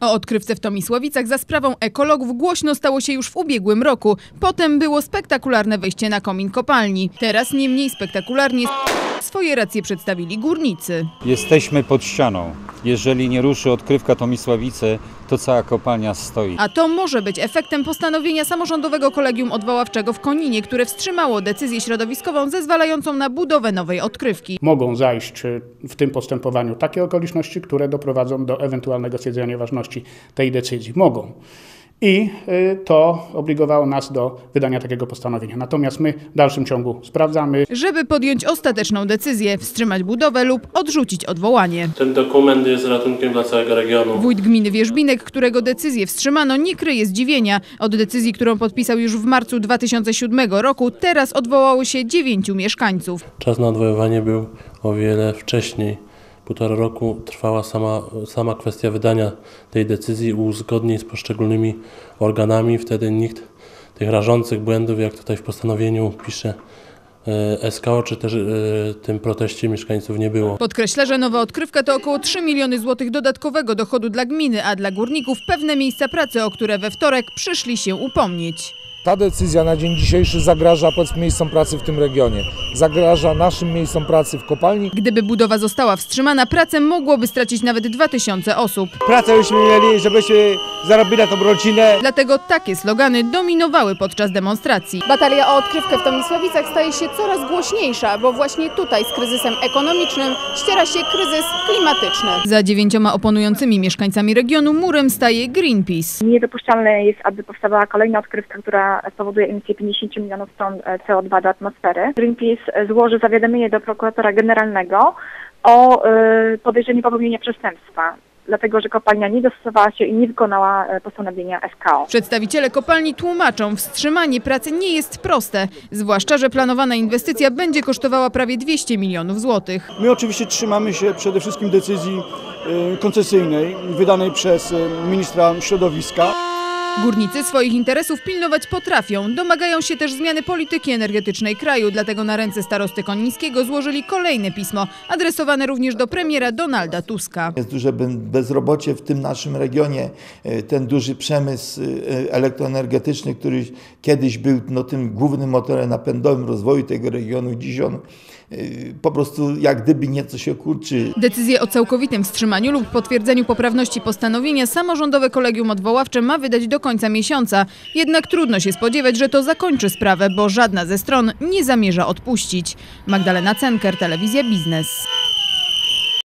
O odkrywce w Tomisławicach za sprawą ekologów głośno stało się już w ubiegłym roku. Potem było spektakularne wejście na komin kopalni. Teraz nie mniej spektakularnie swoje racje przedstawili górnicy. Jesteśmy pod ścianą. Jeżeli nie ruszy odkrywka Tomisławice, to cała kopalnia stoi. A to może być efektem postanowienia samorządowego kolegium odwoławczego w Koninie, które wstrzymało decyzję środowiskową zezwalającą na budowę nowej odkrywki. Mogą zajść y, w tym postępowaniu takie okoliczności, które doprowadzą do ewentualnego stwierdzenia ważności tej decyzji. Mogą. I y, to obligowało nas do wydania takiego postanowienia. Natomiast my w dalszym ciągu sprawdzamy, Żeby podjąć ostateczną decyzję, wstrzymać budowę lub odrzucić odwołanie. Ten dokument jest ratunkiem dla całego regionu. Wójt gminy Wierzbinek, którego decyzję wstrzymano, nie kryje zdziwienia. Od decyzji, którą podpisał już w marcu 2007 roku, teraz odwołało się dziewięciu mieszkańców. Czas na odwoływanie był o wiele wcześniej. Półtora roku trwała sama, sama kwestia wydania tej decyzji, uzgodnień z poszczególnymi organami. Wtedy nikt tych rażących błędów, jak tutaj w postanowieniu pisze e, SKO, czy też e, tym proteście mieszkańców nie było. Podkreśla, że nowa odkrywka to około 3 miliony złotych dodatkowego dochodu dla gminy, a dla górników pewne miejsca pracy, o które we wtorek przyszli się upomnieć. Ta decyzja na dzień dzisiejszy zagraża powiedzmy miejscom pracy w tym regionie. Zagraża naszym miejscom pracy w kopalni. Gdyby budowa została wstrzymana, pracę mogłoby stracić nawet 2000 osób. pracę byśmy mieli, żebyśmy zarobili na tą rodzinę. Dlatego takie slogany dominowały podczas demonstracji. Batalia o odkrywkę w Tomisławicach staje się coraz głośniejsza, bo właśnie tutaj z kryzysem ekonomicznym ściera się kryzys klimatyczny. Za dziewięcioma oponującymi mieszkańcami regionu murem staje Greenpeace. Niedopuszczalne jest, aby powstawała kolejna odkrywka, która spowoduje emisję 50 milionów ton e, CO2 do atmosfery. Greenpeace złoży zawiadomienie do prokuratora generalnego o e, podejrzeniu popełnienia przestępstwa, dlatego że kopalnia nie dostosowała się i nie wykonała e, postanowienia SKO. Przedstawiciele kopalni tłumaczą, wstrzymanie pracy nie jest proste, zwłaszcza, że planowana inwestycja będzie kosztowała prawie 200 milionów złotych. My oczywiście trzymamy się przede wszystkim decyzji e, koncesyjnej wydanej przez e, ministra środowiska. Górnicy swoich interesów pilnować potrafią. Domagają się też zmiany polityki energetycznej kraju, dlatego na ręce starosty Konińskiego złożyli kolejne pismo, adresowane również do premiera Donalda Tuska. Jest duże be- bezrobocie w tym naszym regionie. E, Ten duży przemysł e, elektroenergetyczny, który kiedyś był no, tym głównym motorem napędowym rozwoju tego regionu, dziś on e, po prostu jak gdyby nieco się kurczy. Decyzję o całkowitym wstrzymaniu lub potwierdzeniu poprawności postanowienia samorządowe kolegium odwoławcze ma wydać do końca miesiąca. Jednak trudno się spodziewać, że to zakończy sprawę, bo żadna ze stron nie zamierza odpuścić. Magdalena Cenker, Telewizja Biznes.